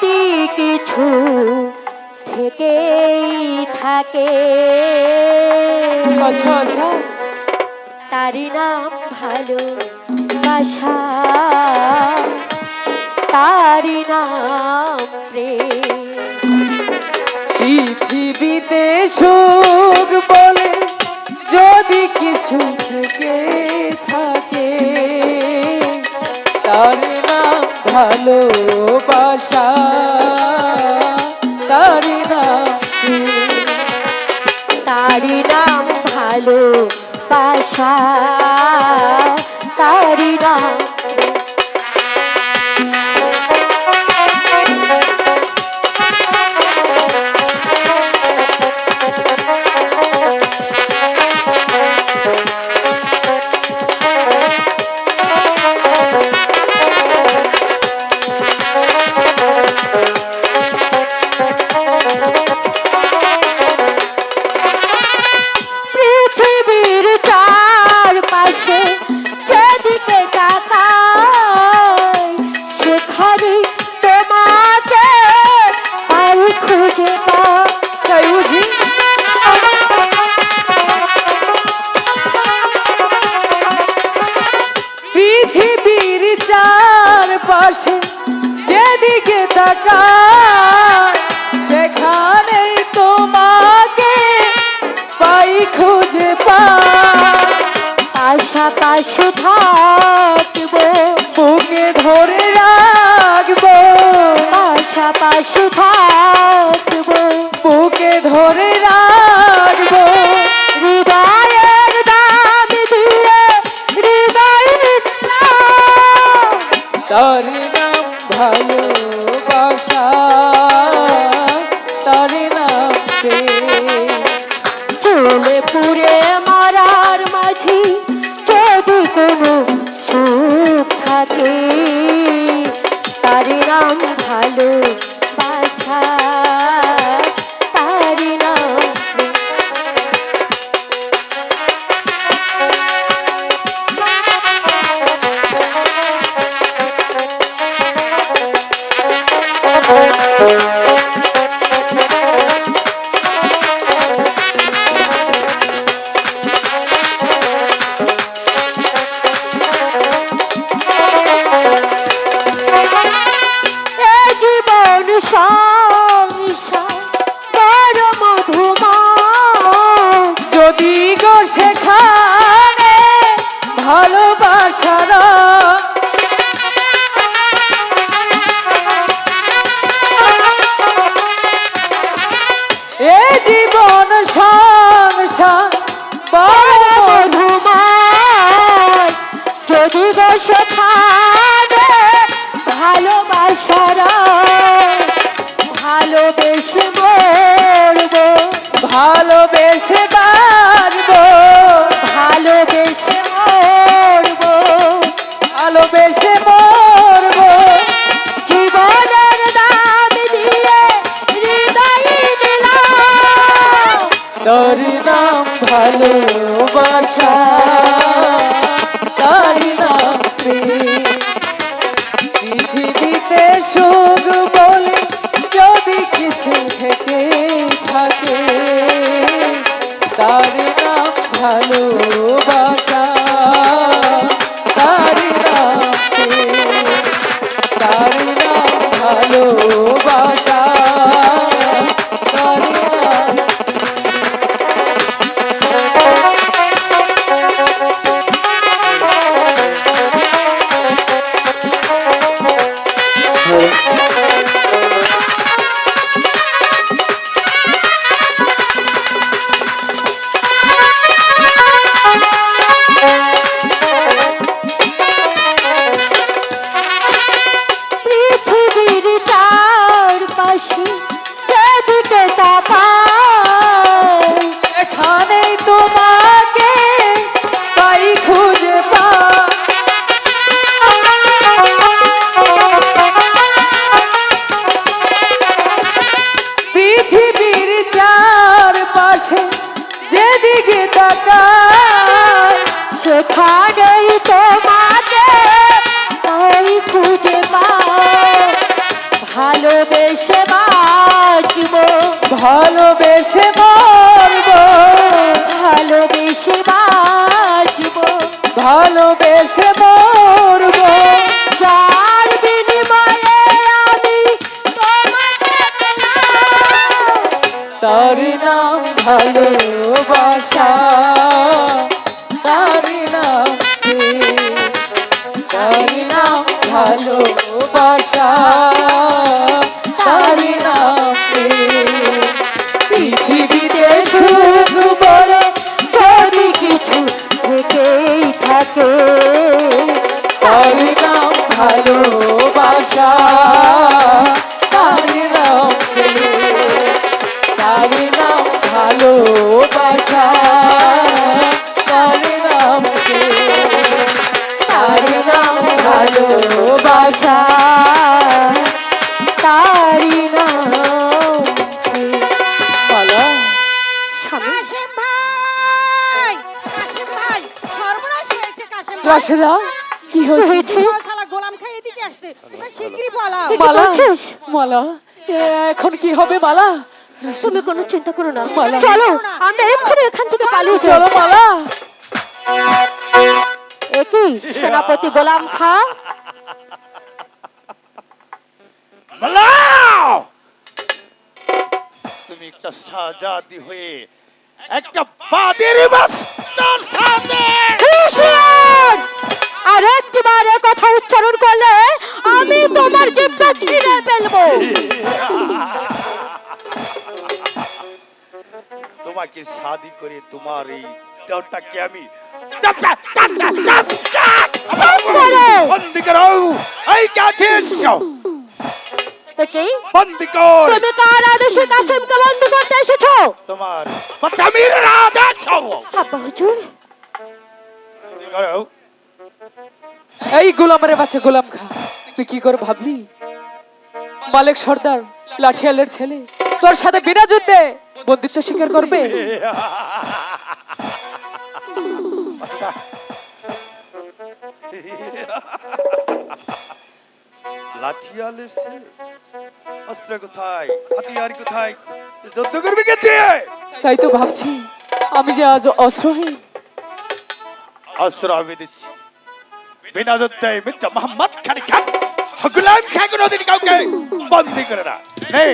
যদি কিছু থেকেই থাকে। আচ্ছা আচ্ছা। তারি নাম ভালো বাসা তারি নাম প্রেম। পৃথিবীতে সুখ বলে যদি কিছু থেকে থাকে তার ভালোবাসা তারি নাম। তারি নাম ভালো চারপাশে যেদিকে তাকায়, সেখানেই তোমাকে পাই খুঁজে পাই। পাশাপাশি থাকব, বুকে ধরে রাখব। পাশাপাশি থাকব, বুকে ধরে রাখব। তার নাম ভালোবাসা তার নাম সে। চলে পুড়ে ভালোবেসে মরবো। জীবনের দাম দিয়ে হৃদয় দিলাম। তোর নাম ভালোবাসা। তার ভালোবাসা ভালোবেসে মরব। যার বিনিময়ে আমি তার নাম ভালোবাসা। তার ভালোবাসা। কি এ, এখন কি হবে মালা তুমি কোনো চিন্তা করো না। চলো আমরা এক্ষুনি এখান থেকে পালিয়ে চলো মালা একই সেনাপতি গোলাম খা? তুমি একটা সাজাদি হয়ে একটা বাদের মাস্টার সাথে! আর একটিবার এ কথা উচ্চারণ করলে আমি তোমার জিব্বা ছিঁড়ে ফেলব। তোমাকে শাদি করে তোমার এই দেহটাকে আমি। এই বাচ্চা গোলাম খা। তুই কি করে ভাবলি? মালিক সর্দার লাঠিয়ালের ছেলে। তোর সাথে বিনা যুদ্ধে বন্দিত্ব স্বীকার করবে? লাঠিয়ালের ছেলে অস্ত্র কোথায়? হাতিয়ার কোথায়? যুদ্ধ করবি কে তাই তো ভাবছি আমি যে আজ অস্ত্রহীন। অস্ত্র আমি দিচ্ছি। বিনা যুদ্ধে মির্জা মোহাম্মদ খানি খান। গুলাম খান কোনোদিন কাউকে বন্দি করে না। নে